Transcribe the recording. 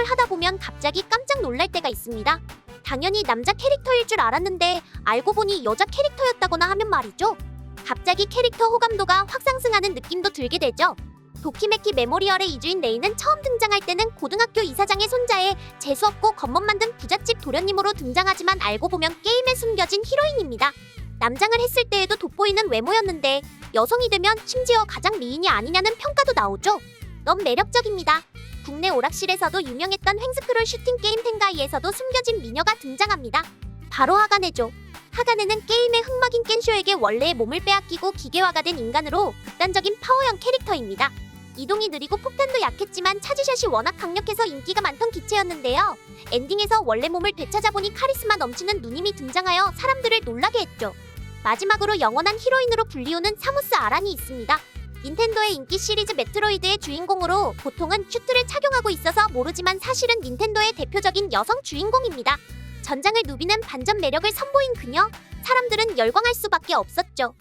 게임을 하다 보면 갑자기 깜짝 놀랄 때가 있습니다. 당연히 남자 캐릭터일 줄 알았는데 알고 보니 여자 캐릭터였다거나 하면 말이죠. 갑자기 캐릭터 호감도가 확 상승하는 느낌도 들게 되죠. 도키메키 메모리얼의 이주인 레이는 처음 등장할 때는 고등학교 이사장의 손자에 재수없고 겉멋 만든 부잣집 도련님으로 등장하지만 알고 보면 게임에 숨겨진 히로인입니다. 남장을 했을 때에도 돋보이는 외모였는데 여성이 되면 심지어 가장 미인이 아니냐는 평가도 나오죠. 너무 매력적입니다. 국내 오락실에서도 유명했던 횡스크롤 슈팅 게임 텐가이에서도 숨겨진 미녀가 등장합니다. 바로 하가네죠. 하가네는 게임의 흑막인 켄쇼에게 원래의 몸을 빼앗기고 기계화가 된 인간으로 극단적인 파워형 캐릭터입니다. 이동이 느리고 폭탄도 약했지만 차지샷이 워낙 강력해서 인기가 많던 기체였는데요. 엔딩에서 원래 몸을 되찾아보니 카리스마 넘치는 누님이 등장하여 사람들을 놀라게 했죠. 마지막으로 영원한 히로인으로 불리우는 사무스 아란이 있습니다. 닌텐도의 인기 시리즈 메트로이드의 주인공으로 보통은 슈트를 착용하고 있어서 모르지만 사실은 닌텐도의 대표적인 여성 주인공입니다. 전장을 누비는 반전 매력을 선보인 그녀, 사람들은 열광할 수밖에 없었죠.